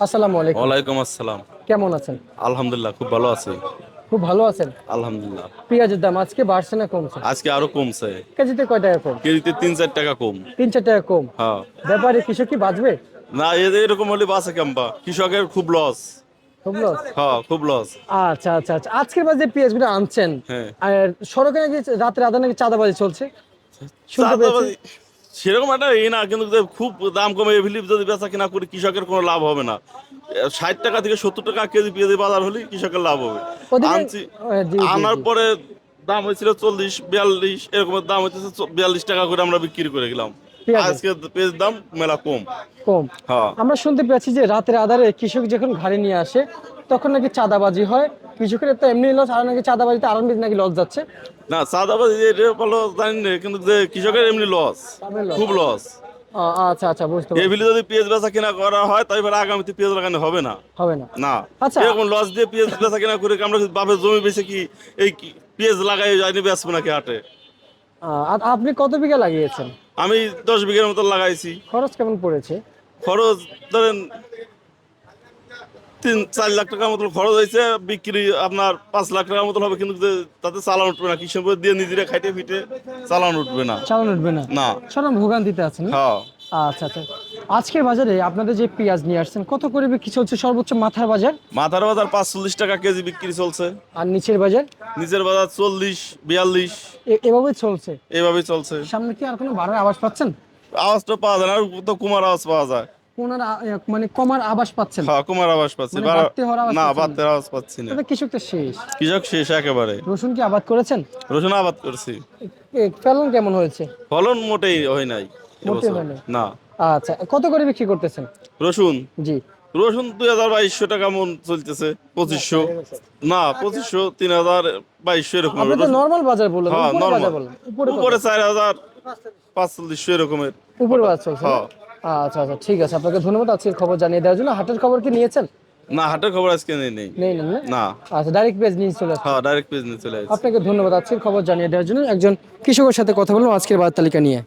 আসসালামু আলাইকুম। ওয়ালাইকুম আসসালাম। কেমন আছেন? আলহামদুলিল্লাহ খুব ভালো আছি। খুব ভালো আছেন? আলহামদুলিল্লাহ। পেঁয়াজের দাম আজকে বাড়ছে না কমছে? আজকে আরও কমছে। কেজিতে কয় টাকা কম? কেজিতে তিন চার টাকা কম। তিন চার টাকা কম। হ্যাঁ। ব্যাপারে কৃষক কি বাঁচবে? না এরকম হলে বাসে কেমবা কৃষকের খুব লস খুব লস হ্যাঁ খুব লস আচ্ছা আচ্ছা আচ্ছা। আজকের বাজে পেঁয়াজগুলো আনছেন হ্যাঁ। আর সড়কে নাকি রাতের আধা নাকি চাঁদাবাজি চলছে? শুনতে পেয়েছি। চাঁদাবাজি- সেরকম একটা এই না কিন্তু খুব দাম কমে এভিলি যদি বেচা কিনা করি কৃষকের কোনো লাভ হবে না। ষাট টাকা থেকে সত্তর টাকা কেজি পেঁয়াজ বাজার হলে কৃষকের লাভ হবে। আনছি আনার পরে দাম হয়েছিল চল্লিশ বিয়াল্লিশ এরকম দাম হচ্ছে বিয়াল্লিশ টাকা করে আমরা বিক্রি করে গেলাম। পেঁয়াজের? আজকে পেঁয়াজের দাম মেলা কম। কম। হ্যাঁ। আমরা শুনতে পেয়েছি যে রাতের আধারে কৃষক যখন ঘাড়ি নিয়ে আসে তখন নাকি চাঁদাবাজি হয় কৃষকের তো এমনি লস আর নাকি চাঁদাবাজিতে আরও বেশি নাকি লস যাচ্ছে। না চাঁদাবাজি এটা ভালো জানি না কিন্তু যে কৃষকের এমনি লস খুব লস আচ্ছা আচ্ছা বুঝতে পারছি। এভিলি যদি পেঁয়াজ বেচা কিনা করা হয় তাই এবার আগামীতে পেঁয়াজ লাগানো হবে না। হবে না। না। আচ্ছা। এরকম লস দিয়ে পেঁয়াজ বেচা কিনা করে আমরা বাপের জমি বেচে কি এই পেঁয়াজ লাগাই যায়নি বেচবো নাকি হাটে? আর আপনি কত বিঘা লাগিয়েছেন? আমি দশ বিঘার মতো লাগাইছি। খরচ কেমন পড়েছে? খরচ ধরেন তিন চার লাখ টাকার মতো খরচ হয়েছে বিক্রি আপনার পাঁচ লাখ টাকার মতো হবে কিন্তু তাতে চালান উঠবে না। কৃষক দিয়ে নিজেরা খাইতে ফিটে চালান উঠবে না। চালান উঠবে না? না। চরম ভোগান্তিতে আছেন না? হ্যাঁ। আচ্ছা আচ্ছা। আজকের বাজারে আপনাদের যে পেঁয়াজ নিয়ে আসছেন কত করে বিক্রি চলছে? সর্বোচ্চ মাথার বাজার? মাথার বাজার পাঁচচল্লিশ টাকা কেজি বিক্রি চলছে। আর নিচের বাজার? নিচের বাজার চল্লিশ বিয়াল্লিশ। এ- এভাবেই চলছে? এইভাবেই চলছে। সামনে কি আর কোনো বাড়ার আওয়াজ পাচ্ছেন? আওয়াজটা পাওয়া যায় না আর তো কুমার আওয়াজ পাওয়া যায়। কোনার মানে কমার আবাস পাচ্ছেন। হ্যাঁ কুমার পাচ্ছি। মানে বাড়া- বাড়তে হওয়ার আওয়াজ না না? বাড়তে আওয়াজ পাচ্ছি না। কৃষক তো শেষ। কৃষক শেষ একেবারে। রসুন কি আবাদ করেছেন? রসুন আবাদ করছি। ফলন কেমন হয়েছে? ফলন মোটেই হয় নাই। না। আচ্ছা কত করে বিক্রি করতেছেন? রসুন? জি। রসুন দুই হাজার বাইশশো টাকা মন চলতেছে পঁচিশশো। না পঁচিশশো তিন হাজার বাইশশো এরকম। নর্মাল বাজার বললেন হ্যাঁ নর্মাল উপরে চার হাজার পাঁচচল্লিশশো এরকমের। উপরে বাজার হ্যাঁ। আচ্ছা আচ্ছা ঠিক আছে। আপনাকে ধন্যবাদ। আজকের খবর জানিয়ে দেওয়ার জন্য। হাটের খবর কি নিয়েছেন? না হাটের খবর আজকে নেই নেই। নেই না। আচ্ছা ডাইরেক্ট পেজ নিয়ে চলে হ্যাঁ ডাইরেক্ট পেজ নিয়ে চলে আপনাকে ধন্যবাদ। আজকের খবর জানিয়ে দেওয়ার জন্য। একজন কৃষকের সাথে কথা বললাম আজকের বাজার তালিকা নিয়ে।